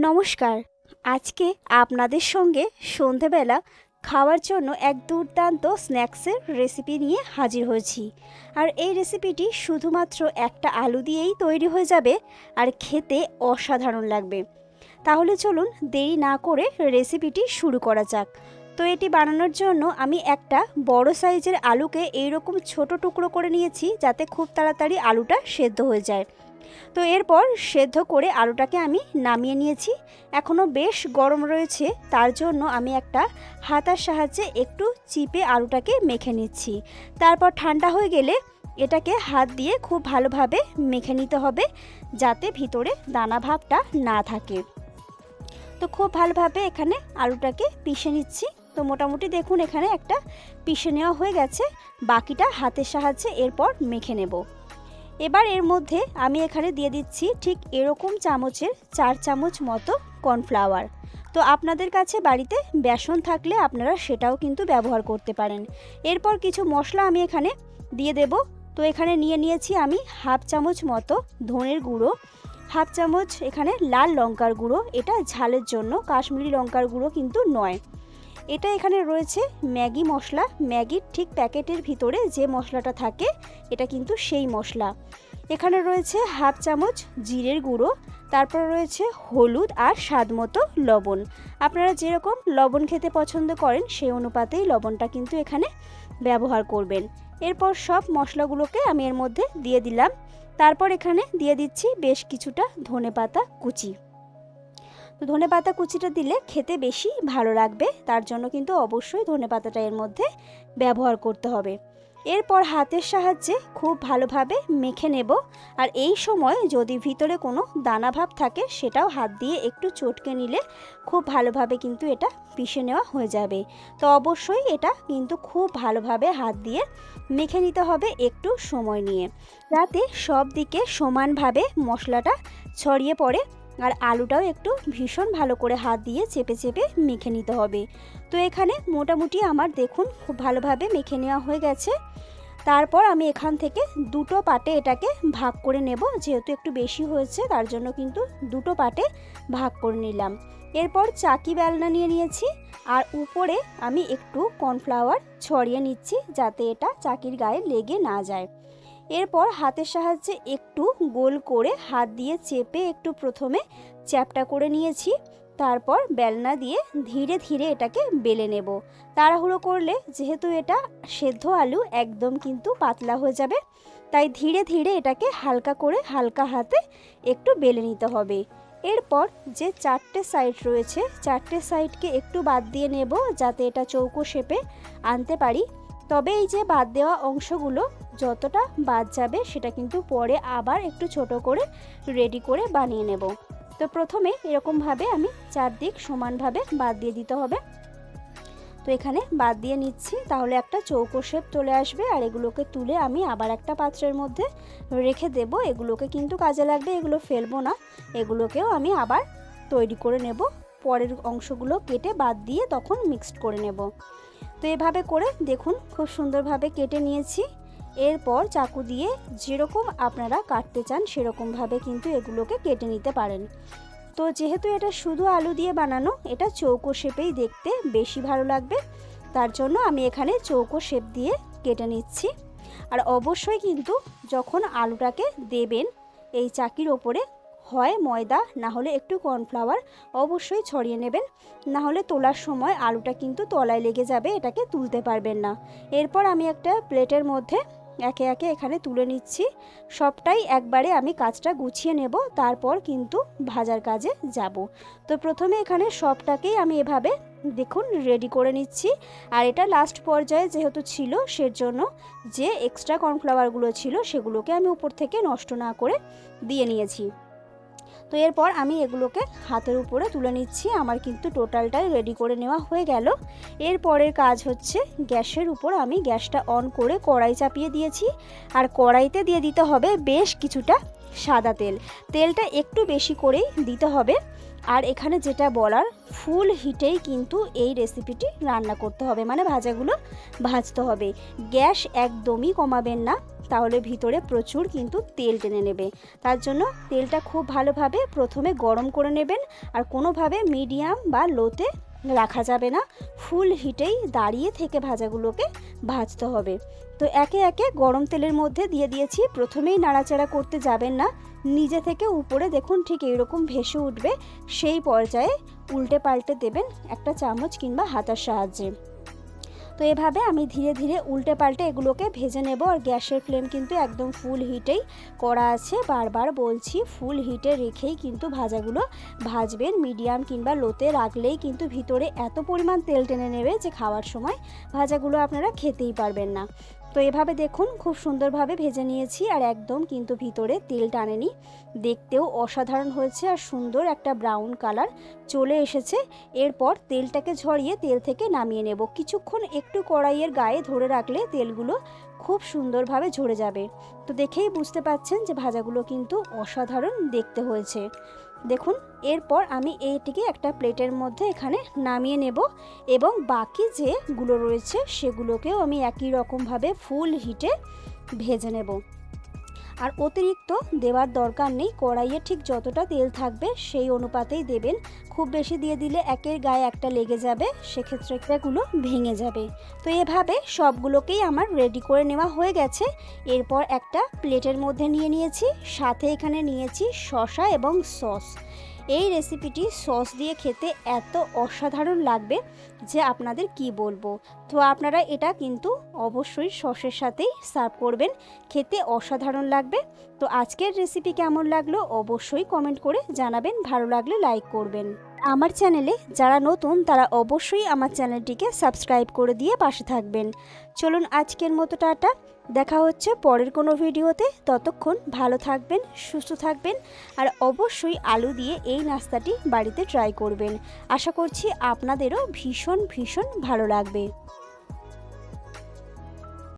নমস্কার। আজকে আপনাদের সঙ্গে সন্ধেবেলা খাওয়ার জন্য এক দুর্দান্ত স্ন্যাক্সের রেসিপি নিয়ে হাজির হয়েছি। আর এই রেসিপিটি শুধুমাত্র একটা আলু দিয়েই তৈরি হয়ে যাবে আর খেতে অসাধারণ লাগবে। তাহলে চলুন দেরি না করে রেসিপিটি শুরু করা যাক। তো এটি বানানোর জন্য আমি একটা বড় সাইজের আলুকে এইরকম ছোট টুকরো করে নিয়েছি যাতে খুব তাড়াতাড়ি আলুটা সেদ্ধ হয়ে যায়। তো এরপর সেদ্ধ করে আলুটাকে আমি নামিয়ে নিয়েছি। এখনও বেশ গরম রয়েছে, তার জন্য আমি একটা হাতার সাহায্যে একটু চিপে আলুটাকে মেখে নিচ্ছি। তারপর ঠান্ডা হয়ে গেলে এটাকে হাত দিয়ে খুব ভালোভাবে মেখে নিতে হবে, যাতে ভিতরে দানা ভাবটা না থাকে। তো খুব ভালোভাবে এখানে আলুটাকে পিষে নিচ্ছি। তো মোটামুটি দেখুন এখানে একটা পিষে নেওয়া হয়ে গেছে, বাকিটা হাতের সাহায্যে এরপর মেখে নেব। এবার এর মধ্যে আমি এখানে দিয়ে দিচ্ছি ঠিক এরকম চামচের চার চামচ মতো কর্নফ্লাওয়ার। তো আপনাদের কাছে বাড়িতে বেসন থাকলে আপনারা সেটাও কিন্তু ব্যবহার করতে পারেন। এরপর কিছু মশলা আমি এখানে দিয়ে দেব। তো এখানে নিয়ে নিয়েছি আমি হাফ চামচ মতো ধনের গুঁড়ো, হাফ চামচ এখানে লাল লঙ্কার গুঁড়ো। এটা ঝালের জন্য, কাশ্মীরি লঙ্কার গুঁড়ো কিন্তু নয়। এটা এখানে রয়েছে ম্যাগি মশলা। ম্যাগির ঠিক প্যাকেটের ভিতরে যে মশলাটা থাকে, এটা কিন্তু সেই মশলা। এখানে রয়েছে হাফ চামচ জিরের গুঁড়ো, তারপর রয়েছে হলুদ আর স্বাদ মতো লবণ। আপনারা যেরকম লবণ খেতে পছন্দ করেন, সেই অনুপাতেই লবণটা কিন্তু এখানে ব্যবহার করবেন। এরপর সব মশলাগুলোকে আমি এর মধ্যে দিয়ে দিলাম। তারপর এখানে দিয়ে দিচ্ছি বেশ কিছুটা ধনে পাতা কুচি। তো ধনে পাতা কুচিটা দিলে খেতে বেশি ভালো লাগবে, তার জন্য কিন্তু অবশ্যই ধনে পাতাটা এর মধ্যে ব্যবহার করতে হবে। এরপর হাতের সাহায্যে খুব ভালোভাবে মেখে নেব। আর এই সময় যদি ভিতরে কোনো দানা ভাব থাকে, সেটাও হাত দিয়ে একটু চটকে নিলে খুব ভালোভাবে কিন্তু এটা পিষে নেওয়া হয়ে যাবে। তো অবশ্যই এটা কিন্তু খুব ভালোভাবে হাত দিয়ে মেখে নিতে হবে একটু সময় নিয়ে। যাতে সব দিকে সমানভাবে মশলাটা ছড়িয়ে পড়ে আর আলুটাও একটু ভীষণ ভালো করে হাত দিয়ে চেপে চেপে মেখে নিতে হবে। তো এখানে মোটামুটি আমার দেখুন খুব ভালোভাবে মেখে নেওয়া হয়ে গেছে। তারপর আমি এখান থেকে দুটো পাটে এটাকে ভাগ করে নেব, যেহেতু একটু বেশি হয়েছে, তার জন্য কিন্তু দুটো পাটে ভাগ করে নিলাম। এরপর চাকি বেলনা নিয়ে নিয়েছি, আর উপরে আমি একটু কর্নফ্লাওয়ার ছড়িয়ে নিচ্ছি, যাতে এটা চাকির গায়ে লেগে না যায়। এরপর হাতের সাহায্যে একটু গোল করে হাত দিয়ে চেপে একটু প্রথমে চ্যাপটা করে নিয়েছি। তারপর বেলনা দিয়ে ধীরে ধীরে এটাকে বেলে নেব। তাড়াহুড়ো করলে যেহেতু এটা সেদ্ধ আলু, একদম কিন্তু পাতলা হয়ে যাবে। তাই ধীরে ধীরে এটাকে হালকা করে হালকা হাতে একটু বেলে নিতে হবে। এরপর যে চারটে সাইড রয়েছে, চারটে সাইডকে একটু বাদ দিয়ে নেব যাতে এটা চৌকো শেপে আনতে পারি। তবে এই যে বাদ দেওয়া অংশগুলো যতটা বাদ যাবে সেটা কিন্তু পরে আবার একটু ছোট করে রেডি করে বানিয়ে নেব। তো প্রথমে এরকমভাবে আমি চারদিক সমানভাবে বাদ দিয়ে দিতে হবে। তো এখানে বাদ দিয়ে নিচ্ছি, তাহলে একটা চৌকো শেপ চলে আসবে আর এগুলোকে তুলে আমি আবার একটা পাত্রের মধ্যে রেখে দেব। এগুলোকে কিন্তু কাজে লাগবে, এগুলো ফেলব না। এগুলোকেও আমি আবার তৈরি করে নেব। পরের অংশগুলো কেটে বাদ দিয়ে তখন মিক্সড করে নেব। তো এভাবে করে দেখুন, খুব সুন্দরভাবে কেটে নিয়েছি। এরপর চাকু দিয়ে যেরকম আপনারা কাটতে চান সেরকমভাবে কিন্তু এগুলোকে কেটে নিতে পারেন। তো যেহেতু এটা শুধু আলু দিয়ে বানানো, এটা চৌকো শেপেই দেখতে বেশি ভালো লাগবে। তার জন্য আমি এখানে চৌকো শেপ দিয়ে কেটে নিচ্ছি। আর অবশ্যই কিন্তু যখন আলুটাকে দেবেন, এই চাকির ওপরে হয় ময়দা না হলে একটু কর্নফ্লাওয়ার অবশ্যই ছড়িয়ে নেবেন। না হলে তোলার সময় আলুটা কিন্তু তলায় লেগে যাবে, এটাকে তুলতে পারবেন না। এরপর আমি একটা প্লেটের মধ্যে একে একে এখানে তুলে নিচ্ছি। সবটাই একবারে আমি কাজটা গুছিয়ে নেব, তারপর কিন্তু ভাজার কাজে যাব। তো প্রথমে এখানে সবটাকেই আমি এভাবে দেখুন রেডি করে নিচ্ছি। আর এটা লাস্ট পর্যায়ে যেহেতু ছিল সের জন্য যে এক্সট্রা কর্নফ্লাওয়ারগুলো ছিল, সেগুলোকে আমি উপর থেকে নষ্ট না করে দিয়ে নিয়েছি। তো এরপর আমি এগুলোকে হাতের উপরে তুলে নিচ্ছি। আমার কিন্তু টোটালটাই রেডি করে নেওয়া হয়ে গেল। এরপরের কাজ হচ্ছে গ্যাসের উপর আমি গ্যাসটা অন করে কড়াই চাপিয়ে দিয়েছি। আর কড়াইতে দিয়ে দিতে হবে বেশ কিছুটা সাদা তেল। তেলটা একটু বেশি করেই দিতে হবে। আর এখানে যেটা বলার ফুল হিটেই কিন্তু এই রেসিপিটি রান্না করতে হবে। মানে ভাজাগুলো ভাজতে হবে। গ্যাস একদমই কমাবেন না। তাহলে ভিতরে প্রচুর কিন্তু তেল টেনে নেবে। তার জন্য তেলটা খুব ভালোভাবে প্রথমে গরম করে নেবেন আর কোনোভাবে মিডিয়াম বা লোতে রাখা যাবে না। ফুল হিটেই দাঁড়িয়ে থেকে ভাজাগুলোকে ভাজতে হবে। তো একে একে গরম তেলের মধ্যে দিয়ে দিয়েছি। প্রথমেই নাড়াচাড়া করতে যাবেন না। নিজে থেকে উপরে দেখুন ঠিক এইরকম ভেসে উঠবে। সেই পর্যায়ে উল্টে পাল্টে দেবেন একটা চামচ কিংবা হাতার সাহায্যে। তো এভাবে আমি ধীরে ধীরে উল্টে পাল্টে এগুলোকে ভেজে নেব আর গ্যাসের ফ্লেম কিন্তু একদম ফুল হিটেই করা আছে। বারবার বলছি ফুল হিটে রেখেই কিন্তু ভাজাগুলো ভাজবেন। মিডিয়াম কিংবা লোতে রাখলেই কিন্তু ভিতরে এত পরিমাণ তেল টেনে নেবে যে খাওয়ার সময় ভাজাগুলো আপনারা খেতেই পারবেন না। তো এভাবে দেখুন, খুব সুন্দরভাবে ভেজে নিয়েছি আর একদম কিন্তু ভিতরে তেল টানেনি। দেখতেও অসাধারণ হয়েছে আর সুন্দর একটা ব্রাউন কালার চলে এসেছে। এরপর তেলটাকে ঝরিয়ে তেল থেকে নামিয়ে নেব। কিছুক্ষণ একটু কড়াইয়ের গায়ে ধরে রাখলে তেলগুলো খুব সুন্দরভাবে ঝরে যাবে। তো দেখেই বুঝতে পাচ্ছেন যে ভাজাগুলো কিন্তু অসাধারণ দেখতে হয়েছে। দেখুন, এরপর আমি এইটিকে একটা প্লেটের মধ্যে এখানে নামিয়ে নেব এবং বাকি যেগুলো রয়েছে সেগুলোকেও আমি একই রকমভাবে ফুল হিটে ভেজে নেব। আর অতিরিক্ত দেওয়ার দরকার নেই, কড়াইয়ে ঠিক যতটা তেল থাকবে সেই অনুপাতেই দেবেন। খুব বেশি দিয়ে দিলে একের গায়ে একটা লেগে যাবে, সেক্ষেত্রে এগুলো ভেঙে যাবে। তো এভাবে সবগুলোকেই আমার রেডি করে নেওয়া হয়ে গেছে। এরপর একটা প্লেটের মধ্যে নিয়ে নিয়েছি, সাথে এখানে নিয়েছি শশা এবং সস এই রেসিপিটি সস দিয়ে খেতে এত অসাধারণ লাগবে যে আপনাদের কি বলব। তো আপনারা এটা কিন্তু অবশ্যই সসের সাথেই সার্ভ করবেন। খেতে অসাধারণ লাগবে। তো আজকের রেসিপি কেমন লাগল অবশ্যই কমেন্ট করে জানাবেন। ভালো লাগলে লাইক করবেন। আমার চ্যানেলে যারা নতুন, তারা অবশ্যই আমার চ্যানেলটিকে সাবস্ক্রাইব করে দিয়ে পাশে থাকবেন। চলুন আজকের মতো টাটা। দেখা হচ্ছে পরের কোনো ভিডিওতে। ততক্ষণ ভালো থাকবেন, সুস্থ থাকবেন, আর অবশ্যই আলু দিয়ে এই নাস্তাটি বাড়িতে ট্রাই করবেন। আশা করছি আপনাদেরও ভীষণ ভীষণ ভালো লাগবে।